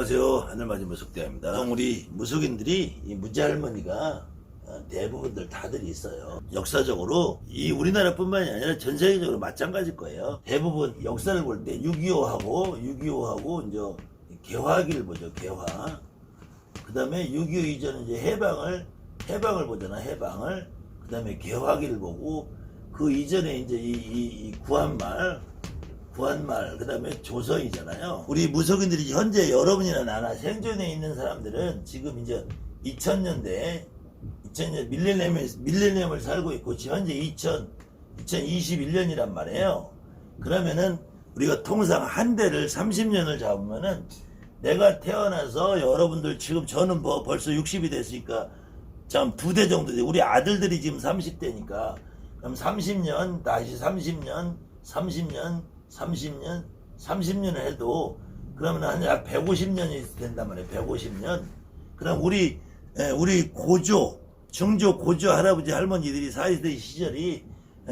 안녕하세요. 하늘맞이 무속대입니다. 우리 무속인들이 이 무지 할머니가 어, 대부분들 다들 있어요. 역사적으로 이 우리나라뿐만이 아니라 전 세계적으로 마찬가지일 거예요. 대부분 역사를 볼 때 6.25하고 6.25하고 이제 개화기를 보죠. 개화. 그 다음에 6.25 이전에 이제 해방을 해방을 보잖아. 해방을. 그 다음에 개화기를 보고 그 이전에 이제 이, 이, 이 구한말 구한말 그다음에 조선이잖아요. 우리 무속인들이 현재 여러분이나 나나 생존에 있는 사람들은 지금 이제 2000년대 2000년 밀레니엄을 밀레니엄을 살고 있고 현재 2000 2021년이란 말이에요. 그러면은 우리가 통상 한 대를 30년을 잡으면은 내가 태어나서 여러분들 지금 저는 뭐 벌써 60이 됐으니까 참 두 대 정도 돼. 우리 아들들이 지금 30대니까 그럼 30년 다시 30년 30년 30년 30년을 해도 그러면 한 150년이 된단 말이에요. 150년. 그럼 우리 에, 우리 고조 중조 고조 할아버지 할머니들이 사시던 시절이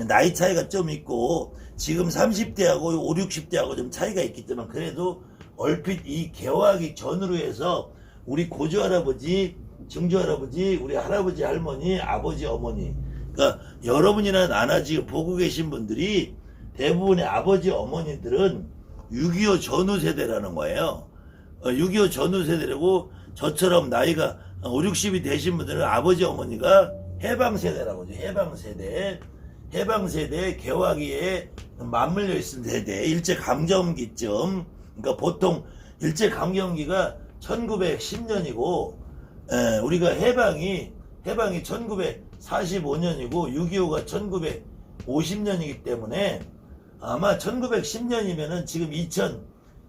나이 차이가 좀 있고 지금 30대하고 5, 60대하고 좀 차이가 있겠지만 그래도 얼핏 이 개화하기 전으로 해서 우리 고조 할아버지 증조 할아버지 우리 할아버지 할머니 아버지 어머니 그러니까 여러분이나 나나 지금 보고 계신 분들이 대부분의 아버지 어머니들은 6.25 전후 세대라는 거예요. 6.25 전후 세대라고 저처럼 나이가 5, 60이 되신 분들은 아버지 어머니가 해방 세대라고 하죠. 해방 세대. 해방 세대 개화기에 맞물려 있은 세대. 일제 강점기쯤. 그러니까 보통 일제 강점기가 1910년이고 우리가 해방이 해방이 1945년이고 6.25가 1950년이기 때문에 아마 1910년이면은 지금 2000,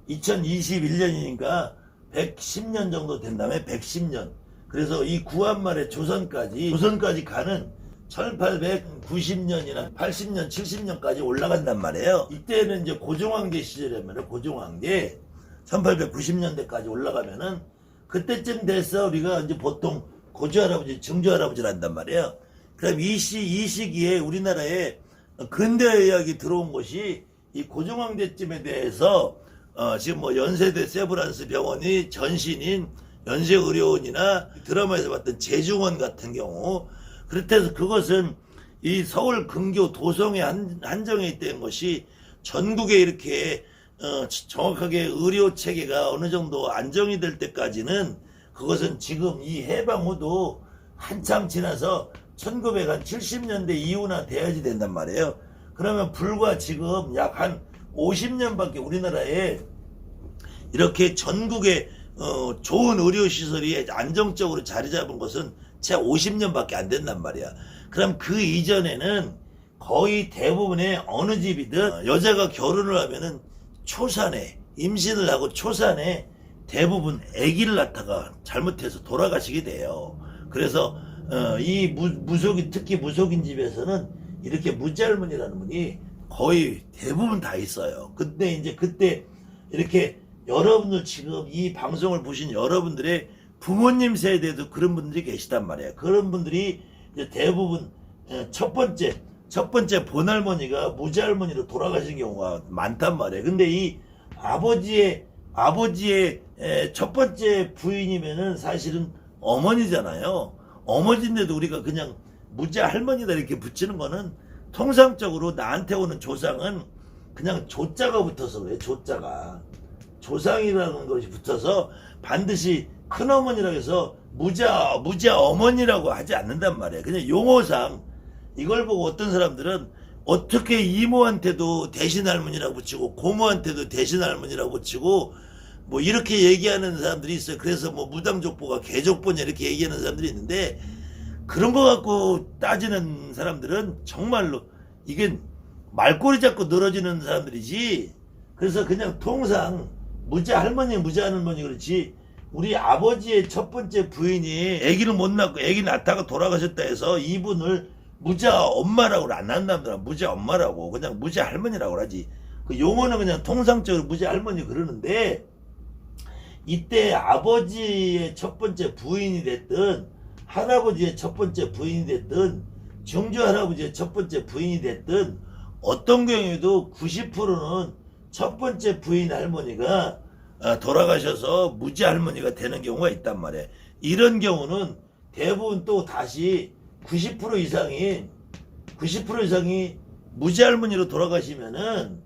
2021년이니까 110년 정도 된 다음에 110년. 그래서 이 구한말의 조선까지, 조선까지 가는 1890년이나 80년, 70년까지 올라간단 말이에요. 이때는 이제 고종황제 시절이면 고종황제 1890년대까지 올라가면은 그때쯤 돼서 우리가 이제 보통 고조 할아버지, 증조 할아버지를 한단 말이에요. 그럼 이 시, 이 시기에 우리나라에 근대 의학이 들어온 것이 이 고종황제쯤에 대해서 어, 지금 뭐 연세대 세브란스 병원이 전신인 연세의료원이나 드라마에서 봤던 재중원 같은 경우 그렇다해서 그것은 이 서울 근교 도성에 한, 한정이 된 것이 전국에 이렇게 어, 정확하게 의료 체계가 어느 정도 안정이 될 때까지는 그것은 지금 이 해방 후도 한참 지나서 1970년대 이후나 돼야지 된단 말이에요. 그러면 불과 지금 약 한 50년밖에 우리나라에 이렇게 전국에 어, 좋은 의료시설이 안정적으로 자리 잡은 것은 채 50년밖에 안 된단 말이야. 그럼 그 이전에는 거의 대부분의 어느 집이든 어, 여자가 결혼을 하면은 초산에 임신을 하고 초산에 대부분 아기를 낳다가 잘못해서 돌아가시게 돼요. 그래서 어, 이 무, 무속인 특히 무속인 집에서는 이렇게 무지할머니라는 분이 거의 대부분 다 있어요. 근데 이제 그때 이렇게 여러분들 지금 이 방송을 보신 여러분들의 부모님 세대도 그런 분들이 계시단 말이에요. 그런 분들이 이제 대부분 어, 첫 번째 첫 번째 본할머니가 무지할머니로 돌아가신 경우가 많단 말이에요. 근데 이 아버지의 아버지의 에, 첫 번째 부인이면은 사실은 어머니잖아요. 어머니인데도 우리가 그냥 무지 할머니다 이렇게 붙이는 거는 통상적으로 나한테 오는 조상은 그냥 조자가 붙어서 그래 조자가. 조상이라는 것이 붙어서 반드시 큰어머니라고 해서 무자 무자 어머니라고 하지 않는단 말이에요 그냥 용어상. 이걸 보고 어떤 사람들은 어떻게 이모한테도 대신 할머니라고 붙이고 고모한테도 대신 할머니라고 붙이고 뭐 이렇게 얘기하는 사람들이 있어요. 그래서 뭐 무당족보가 개족보냐 이렇게 얘기하는 사람들이 있는데 그런 거 갖고 따지는 사람들은 정말로 이게 말꼬리 잡고 늘어지는 사람들이지. 그래서 그냥 통상 무자 할머니 무자 할머니 그렇지 우리 아버지의 첫 번째 부인이 아기를 못 낳고 아기 낳다가 돌아가셨다 해서 이분을 무자 엄마라고 안 한다더라. 무자 엄마라고 그냥 무자 할머니라고 하지. 그 용어는 그냥 통상적으로 무자 할머니 그러는데 이때 아버지의 첫 번째 부인이 됐든 할아버지의 첫 번째 부인이 됐든 중주 할아버지의 첫 번째 부인이 됐든 어떤 경우에도 90%는 첫 번째 부인 할머니가 어, 돌아가셔서 무지 할머니가 되는 경우가 있단 말이에요. 이런 경우는 대부분 또 다시 90% 이상이 90% 이상이 무지 할머니로 돌아가시면은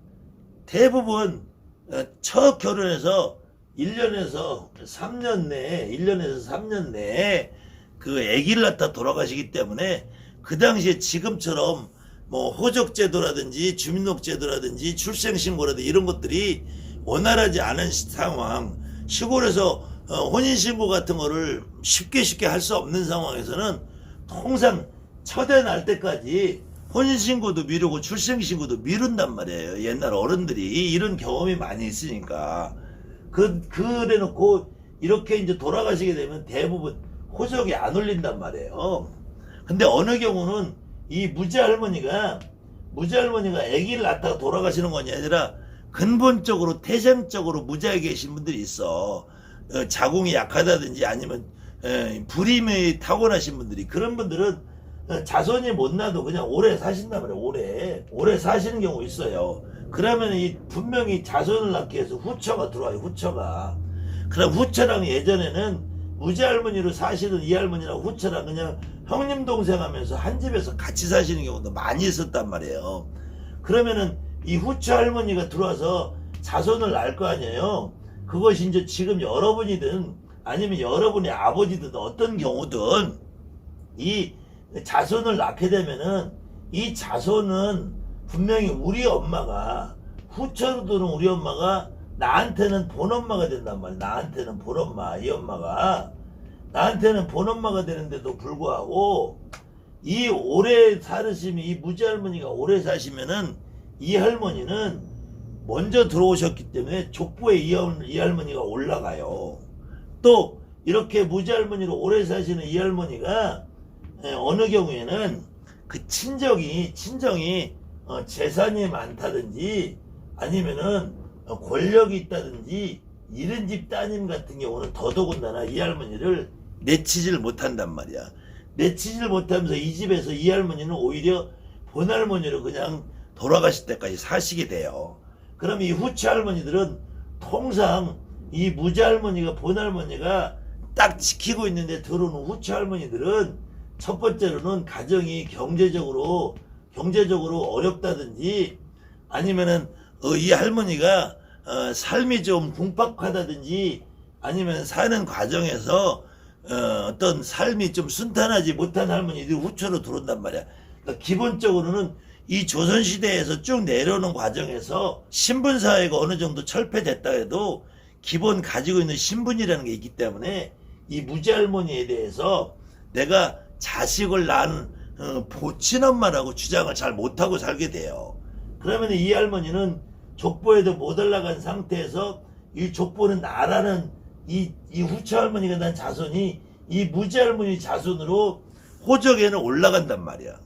대부분 어, 첫 결혼해서 1년에서 3년 내에 1년에서 3년 내에 그 아기를 낳다 돌아가시기 때문에 그 당시에 지금처럼 뭐 호적제도라든지 주민등록제도라든지 출생신고라든지 이런 것들이 원활하지 않은 시- 상황 시골에서 어, 혼인신고 같은 거를 쉽게 쉽게 할 수 없는 상황에서는 통상 첫애 날 때까지 혼인신고도 미루고 출생신고도 미룬단 말이에요. 옛날 어른들이 이런 경험이 많이 있으니까 그, 그래 놓고 이렇게 이제 돌아가시게 되면 대부분 호적이 안 올린단 말이에요. 근데 어느 경우는 이 무지 할머니가, 무지 할머니가 아기를 낳다가 돌아가시는 것이 아니라 근본적으로 태생적으로 무지하게 계신 분들이 있어. 어, 자궁이 약하다든지 아니면 에, 불임이 타고나신 분들이 그런 분들은 어, 자손이 못 나도 그냥 오래 사신단 말이에요. 오래. 오래 사시는 경우 있어요. 그러면 이 분명히 자손을 낳기 위해서 후처가 들어와요. 후처가. 그럼 후처랑 예전에는 무지 할머니로 사시는 이 할머니랑 후처랑 그냥 형님 동생 하면서 한 집에서 같이 사시는 경우도 많이 있었단 말이에요. 그러면은 이 후처 할머니가 들어와서 자손을 낳을 거 아니에요. 그것이 이제 지금 여러분이든 아니면 여러분의 아버지든 어떤 경우든 이 자손을 낳게 되면은 이 자손은 분명히 우리 엄마가 후처로 들은 우리 엄마가 나한테는 본엄마가 된단 말이야. 나한테는 본엄마, 이 엄마가 나한테는 본엄마가 되는데도 불구하고 이 오래 살으시면 이 무지 할머니가 오래 사시면은 이 할머니는 먼저 들어오셨기 때문에 족보에 이, 할- 이 할머니가 올라가요. 또 이렇게 무지 할머니로 오래 사시는 이 할머니가 예, 어느 경우에는 그 친정이 친정이 어, 재산이 많다든지 아니면은 어, 권력이 있다든지 이런 집 따님 같은 경우는 더더군다나 이 할머니를 내치질 못한단 말이야. 내치질 못하면서 이 집에서 이 할머니는 오히려 본 할머니로 그냥 돌아가실 때까지 사시게 돼요. 그럼 이 후치 할머니들은 통상 이 무지 할머니가 본 할머니가 딱 지키고 있는데 들어오는 후치 할머니들은 첫 번째로는 가정이 경제적으로 경제적으로 어렵다든지 아니면은 어, 이 할머니가 어, 삶이 좀 궁박하다든지 아니면 사는 과정에서 어, 떤 삶이 좀 순탄하지 못한 할머니들이 후처로 들어온단 말이야. 그러니까 기본적으로는 이 조선시대에서 쭉 내려오는 과정에서 신분사회가 어느 정도 철폐됐다 해도 기본 가지고 있는 신분이라는 게 있기 때문에 이 무지할머니에 대해서 내가 자식을 낳은 어, 보친엄마라고 주장을 잘 못하고 살게 돼요. 그러면 이 할머니는 족보에도 못 올라간 상태에서 이 족보는 나라는 이, 이 후처 할머니가 난 자손이 이 무지 할머니 자손으로 호적에는 올라간단 말이야.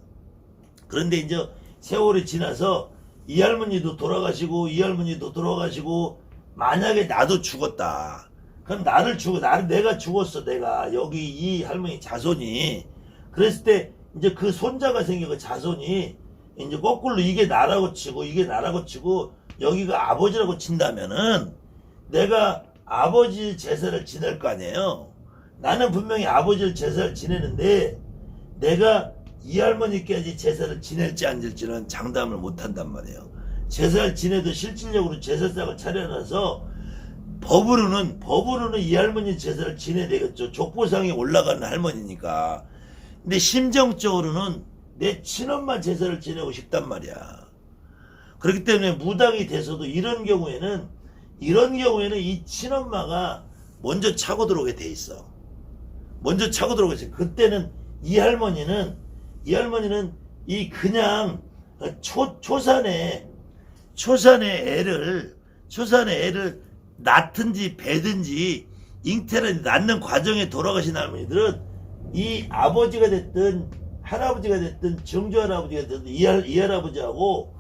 그런데 이제 세월이 지나서 이 할머니도 돌아가시고 이 할머니도 돌아가시고 만약에 나도 죽었다. 그럼 나를 죽어 나를 내가 죽었어 내가 여기 이 할머니 자손이 그랬을 때 이제 그 손자가 생겨 그 자손이 이제 거꾸로 이게 나라고 치고 이게 나라고 치고 여기가 아버지라고 친다면은 내가 아버지 제사를 지낼 거 아니에요. 나는 분명히 아버지를 제사를 지내는데 내가 이 할머니까지 제사를 지낼지 안 지낼지는 장담을 못 한단 말이에요. 제사를 지내도 실질적으로 제사상을 차려놔서 법으로는 법으로는 이 할머니 제사를 지내야 되겠죠. 족보상에 올라가는 할머니니까. 근데 심정적으로는 내 친엄마 제사를 지내고 싶단 말이야. 그렇기 때문에 무당이 돼서도 이런 경우에는 이런 경우에는 이 친엄마가 먼저 차고 들어오게 돼 있어. 먼저 차고 들어오게 돼. 있어. 그때는 이 할머니는 이 할머니는 이 그냥 초 초산에 초산의 애를 초산의 애를 낳든지 배든지 잉태를 낳는 과정에 돌아가신 할머니들은 이 아버지가 됐든 할아버지가 됐든 정조 할아버지가 됐든 이, 할, 이 할아버지하고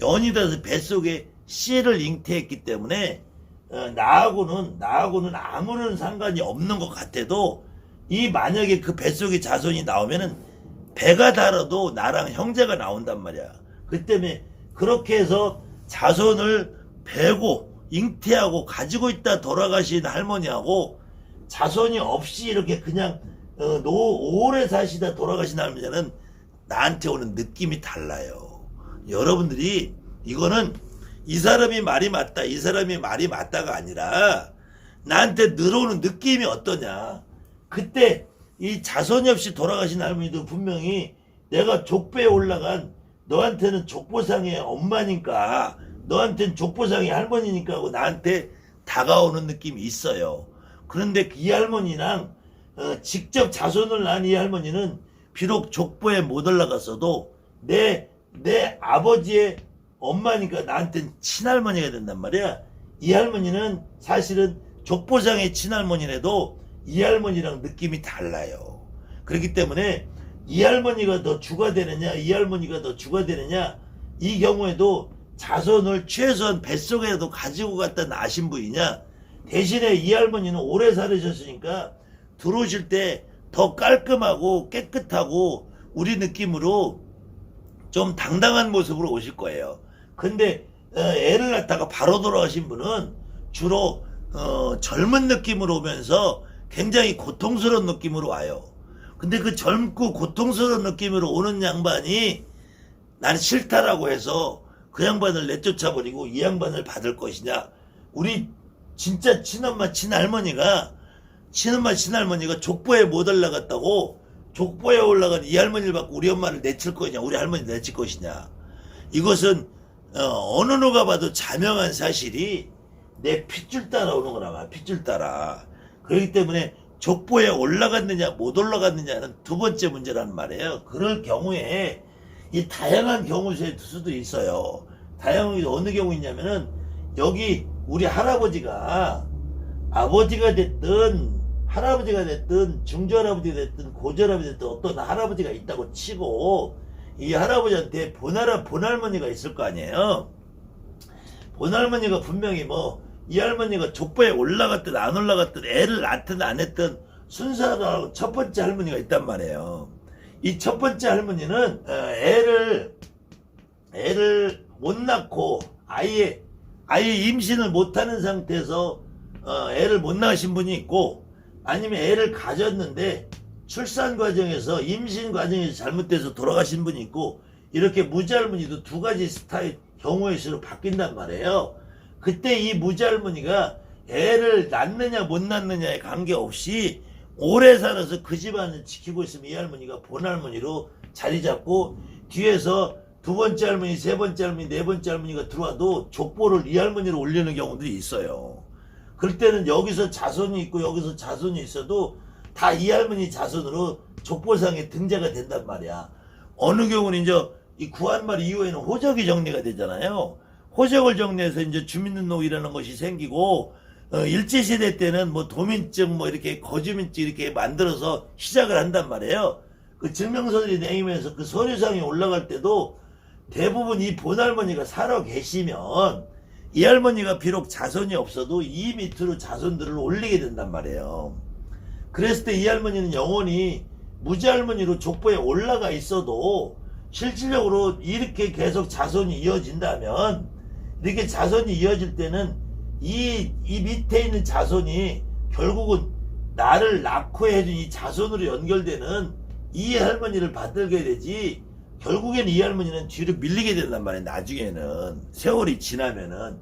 연이 돼서 뱃속에 씨를 잉태했기 때문에 어, 나하고는 나하고는 아무런 상관이 없는 것 같아도 이 만약에 그 뱃속에 자손이 나오면은 배가 다르도 나랑 형제가 나온단 말이야. 그 때문에 그렇게 해서 자손을 베고 잉태하고 가지고 있다 돌아가신 할머니하고 자손이 없이 이렇게 그냥 어, 노, 오래 사시다 돌아가신 할머니는 나한테 오는 느낌이 달라요. 여러분들이 이거는 이 사람이 말이 맞다, 이 사람이 말이 맞다가 아니라 나한테 늘어오는 느낌이 어떠냐. 그때 이 자손이 없이 돌아가신 할머니도 분명히 내가 족배에 올라간 너한테는 족보상의 엄마니까 너한테는 족보상의 할머니니까 하고 나한테 다가오는 느낌이 있어요. 그런데 이 할머니랑 어, 직접 자손을 낳은 이 할머니는 비록 족보에 못 올라갔어도 내, 내 아버지의 엄마니까 나한테는 친할머니가 된단 말이야. 이 할머니는 사실은 족보상의 친할머니라도 이 할머니랑 느낌이 달라요. 그렇기 때문에 이 할머니가 더 주가 되느냐, 이 할머니가 더 주가 되느냐, 이 경우에도 자손을 최소한 뱃속에라도 가지고 갔다 나신 분이냐, 대신에 이 할머니는 오래 살으셨으니까 들어오실 때 더 깔끔하고 깨끗하고 우리 느낌으로 좀 당당한 모습으로 오실 거예요. 근데 어, 애를 낳다가 바로 돌아가신 분은 주로 어, 젊은 느낌으로 오면서 굉장히 고통스러운 느낌으로 와요. 근데 그 젊고 고통스러운 느낌으로 오는 양반이 나는 싫다라고 해서 그 양반을 내쫓아 버리고 이 양반을 받을 것이냐? 우리 진짜 친엄마 친할머니가 친엄마 친할머니가 족보에 못 올라갔다고 족보에 올라간 이 할머니를 받고 우리 엄마를 내칠 거냐? 우리 할머니 내칠 것이냐? 이것은 어, 느 누가 봐도 자명한 사실이 내 핏줄 따라 오는 거라 봐. 핏줄 따라. 그렇기 때문에 족보에 올라갔느냐 못 올라갔느냐는 두 번째 문제란 말이에요. 그럴 경우에 이 다양한 경우일 수도 있어요. 다양한 게 어느 경우 있냐면은 여기 우리 할아버지가 아버지가 됐든 할아버지가 됐든 중저할아버지가 됐든 고저할아버지가 됐든 어떤 할아버지가 있다고 치고 이 할아버지한테 본할아 본할머니가 있을 거 아니에요. 본할머니가 분명히 뭐 이 할머니가 족보에 올라갔든 안 올라갔든 애를 낳든 안 했든 순서가 첫 번째 할머니가 있단 말이에요. 이 첫 번째 할머니는 어, 애를 애를 못 낳고 아예 아예 임신을 못하는 상태에서 어, 애를 못 낳으신 분이 있고 아니면 애를 가졌는데 출산 과정에서 임신 과정에서 잘못돼서 돌아가신 분이 있고 이렇게 무지할머니도 두 가지 스타일 경우의 수로 바뀐단 말이에요. 그때 이 무지할머니가 애를 낳느냐 못 낳느냐에 관계없이 오래 살아서 그 집안을 지키고 있으면 이 할머니가 본할머니로 자리 잡고 뒤에서 두 번째 할머니, 세 번째 할머니, 네 번째 할머니가 들어와도 족보를 이 할머니로 올리는 경우들이 있어요. 그럴 때는 여기서 자손이 있고 여기서 자손이 있어도 다 이 할머니 자손으로 족보상에 등재가 된단 말이야. 어느 경우는 이제 이 구한말 이후에는 호적이 정리가 되잖아요. 호적을 정리해서 이제 주민등록이라는 것이 생기고 어, 일제시대 때는 뭐 도민증 뭐 이렇게 거주민증 이렇게 만들어서 시작을 한단 말이에요. 그 증명서들이 내리면서 그 서류상에 올라갈 때도 대부분 이 본할머니가 살아 계시면 이 할머니가 비록 자손이 없어도 이 밑으로 자손들을 올리게 된단 말이에요. 그랬을 때 이 할머니는 영원히 무지 할머니로 족보에 올라가 있어도 실질적으로 이렇게 계속 자손이 이어진다면 이렇게 자손이 이어질 때는 이, 이 밑에 있는 자손이 결국은 나를 낳고 해준 이 자손으로 연결되는 이 할머니를 받들게 되지 결국엔 이 할머니는 뒤로 밀리게 된단 말이에요. 나중에는 세월이 지나면은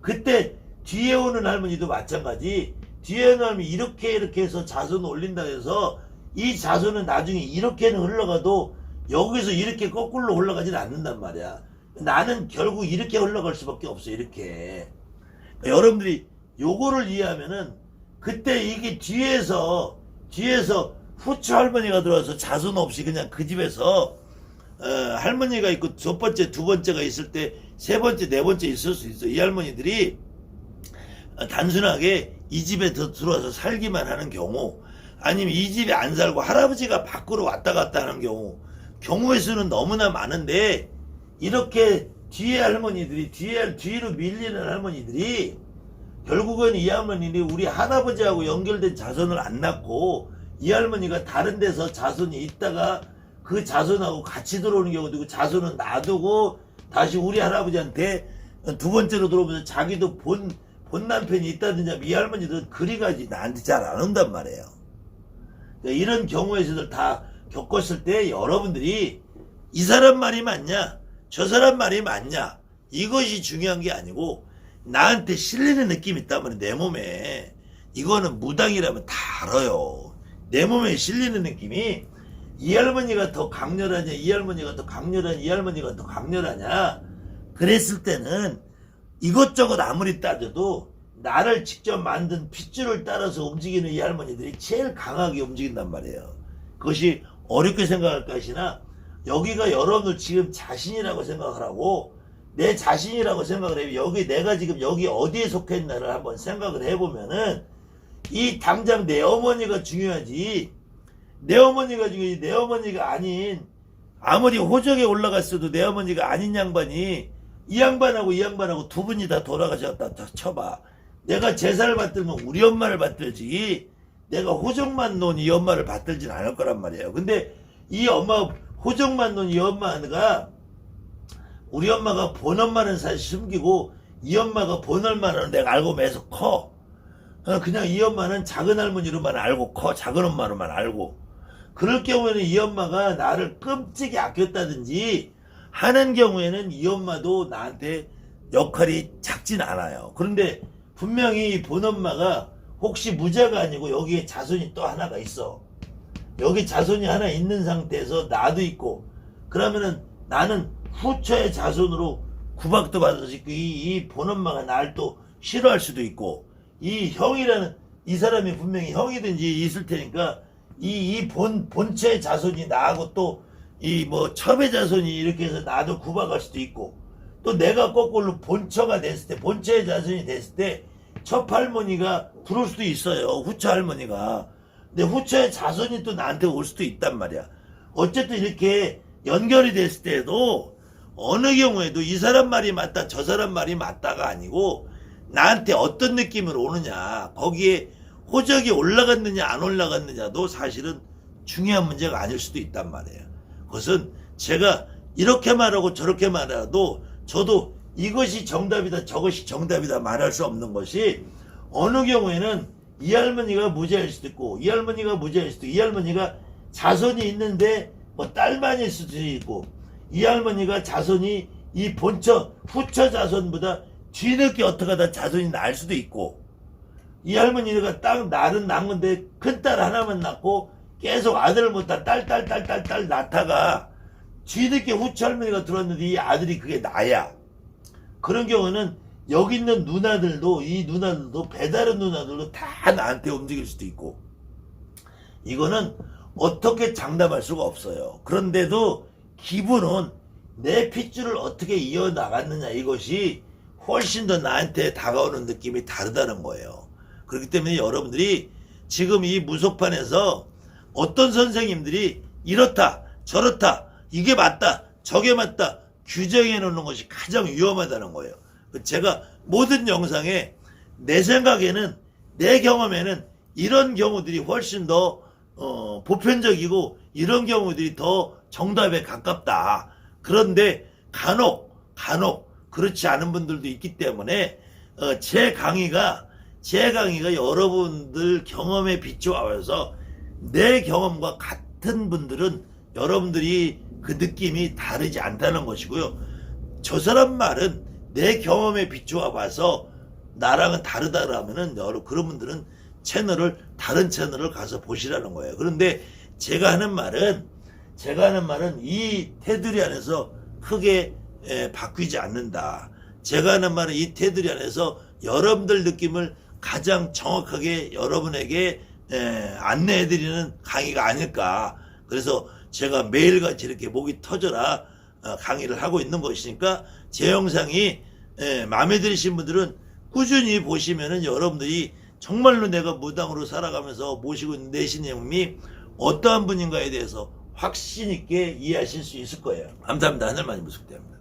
그때 뒤에 오는 할머니도 마찬가지. 뒤에 오는 할머니 이렇게 이렇게 해서 자손 올린다 해서 이 자손은 나중에 이렇게는 흘러가도 여기서 이렇게 거꾸로 올라가지는 않는단 말이야. 나는 결국 이렇게 흘러갈 수밖에 없어. 이렇게. 여러분들이 요거를 이해하면은 그때 이게 뒤에서 뒤에서 후추 할머니가 들어와서 자손 없이 그냥 그 집에서 어, 할머니가 있고 첫 번째, 두 번째가 있을 때 세 번째, 네 번째 있을 수 있어. 이 할머니들이 어, 단순하게 이 집에 더 들어와서 살기만 하는 경우, 아니면 이 집에 안 살고 할아버지가 밖으로 왔다 갔다 하는 경우, 경우의 수는 너무나 많은데 이렇게 뒤에 할머니들이 뒤에 뒤로 밀리는 할머니들이 결국은 이 할머니는 우리 할아버지하고 연결된 자손을 안 낳고 이 할머니가 다른 데서 자손이 있다가 그 자손하고 같이 들어오는 경우도 있고 자손은 놔두고 다시 우리 할아버지한테 두 번째로 들어오면서 자기도 본 본 남편이 있다든지 이 할머니들은 그리가지 나한테 잘 안 온단 말이에요. 그러니까 이런 경우에서도 다 겪었을 때 여러분들이 이 사람 말이 맞냐, 저 사람 말이 맞냐, 이것이 중요한 게 아니고 나한테 실리는 느낌이 있다면 내 몸에 이거는 무당이라면 다 알아요. 내 몸에 실리는 느낌이 이 할머니가 더 강렬하냐, 이 할머니가 더 강렬하냐, 이 할머니가 더 강렬하냐. 그랬을 때는 이것저것 아무리 따져도 나를 직접 만든 핏줄을 따라서 움직이는 이 할머니들이 제일 강하게 움직인단 말이에요. 그것이 어렵게 생각할 것이나 여기가 여러분들 지금 자신이라고 생각을 하고 내 자신이라고 생각을 해요. 여기 내가 지금 여기 어디에 속해 있나를 한번 생각을 해보면은 이 당장 내 어머니가 중요하지 내 어머니가 중요하지 내 어머니가 아닌 아무리 호적에 올라갔어도 내 어머니가 아닌 양반이 이 양반하고 이 양반하고 두 분이 다 돌아가셨다 다 쳐봐 내가 제사를 받들면 우리 엄마를 받들지 내가 호적만 놓은 이 엄마를 받들진 않을 거란 말이에요 근데 이 엄마 호적만 놓은 이 엄마가 우리 엄마가 본 엄마는 사실 숨기고 이 엄마가 본 엄마는 내가 알고 매서 커. 어, 그냥 이 엄마는 작은 할머니로만 알고 커. 작은 엄마로만 알고. 그럴 경우에는 이 엄마가 나를 끔찍이 아꼈다든지 하는 경우에는 이 엄마도 나한테 역할이 작진 않아요. 그런데 분명히 본 엄마가 혹시 무자가 아니고 여기에 자손이 또 하나가 있어. 여기 자손이 하나 있는 상태에서 나도 있고 그러면은 나는 후처의 자손으로 구박도 받을 수 있고 이, 이 본엄마가 날 또 싫어할 수도 있고 이 형이라는 이 사람이 분명히 형이든지 있을 테니까 이 이 본 본처의 자손이 나하고 또 이 뭐 첩의 자손이 이렇게 해서 나도 구박할 수도 있고 또 내가 거꾸로 본처가 됐을 때 본처의 자손이 됐을 때 첩 할머니가 부를 수도 있어요 후처 할머니가. 근데 후처의 자손이 또 나한테 올 수도 있단 말이야. 어쨌든 이렇게 연결이 됐을 때도 어느 경우에도 이 사람 말이 맞다 저 사람 말이 맞다가 아니고 나한테 어떤 느낌으로 오느냐 거기에 호적이 올라갔느냐 안 올라갔느냐도 사실은 중요한 문제가 아닐 수도 있단 말이에요. 그것은 제가 이렇게 말하고 저렇게 말해도 저도 이것이 정답이다 저것이 정답이다 말할 수 없는 것이 어느 경우에는 이 할머니가 무죄일 수도 있고 이 할머니가 무죄일 수도 있고 이 할머니가 자손이 있는데 뭐 딸만일 수도 있고 이 할머니가 자손이 이 본처 후처 자손보다 뒤늦게 어떻게 하다 자손이 날 수도 있고 이 할머니가 딱 날은 낳은 건데 큰 딸 하나만 낳고 계속 아들을 못다 딸 딸 딸 딸 딸 낳다가 뒤늦게 후처 할머니가 들어왔는데 이 아들이 그게 나야 그런 경우는 여기 있는 누나들도 이 누나들도 배다른 누나들도 다 나한테 움직일 수도 있고 이거는 어떻게 장담할 수가 없어요. 그런데도 기분은 내 핏줄을 어떻게 이어나갔느냐 이것이 훨씬 더 나한테 다가오는 느낌이 다르다는 거예요. 그렇기 때문에 여러분들이 지금 이 무속판에서 어떤 선생님들이 이렇다 저렇다 이게 맞다 저게 맞다 규정해 놓는 것이 가장 위험하다는 거예요. 제가 모든 영상에 내 생각에는 내 경험에는 이런 경우들이 훨씬 더 어, 보편적이고 이런 경우들이 더 정답에 가깝다. 그런데 간혹 간혹 그렇지 않은 분들도 있기 때문에 어, 제 강의가 제 강의가 여러분들 경험에 비추어서 내 경험과 같은 분들은 여러분들이 그 느낌이 다르지 않다는 것이고요. 저 사람 말은 내 경험에 비추어 봐서 나랑은 다르다라면은 여러 그런 분들은 채널을 다른 채널을 가서 보시라는 거예요. 그런데 제가 하는 말은 제가 하는 말은 이 테두리 안에서 크게 에, 바뀌지 않는다. 제가 하는 말은 이 테두리 안에서 여러분들 느낌을 가장 정확하게 여러분에게 에, 안내해드리는 강의가 아닐까. 그래서 제가 매일같이 이렇게 목이 터져라 어, 강의를 하고 있는 것이니까 제 영상이 에, 마음에 드시는 분들은 꾸준히 보시면은 여러분들이 정말로 내가 무당으로 살아가면서 모시고 있는 내 신님이 어떠한 분인가에 대해서 확신 있게 이해하실 수 있을 거예요. 감사합니다. 하늘 많이 무속대합니다.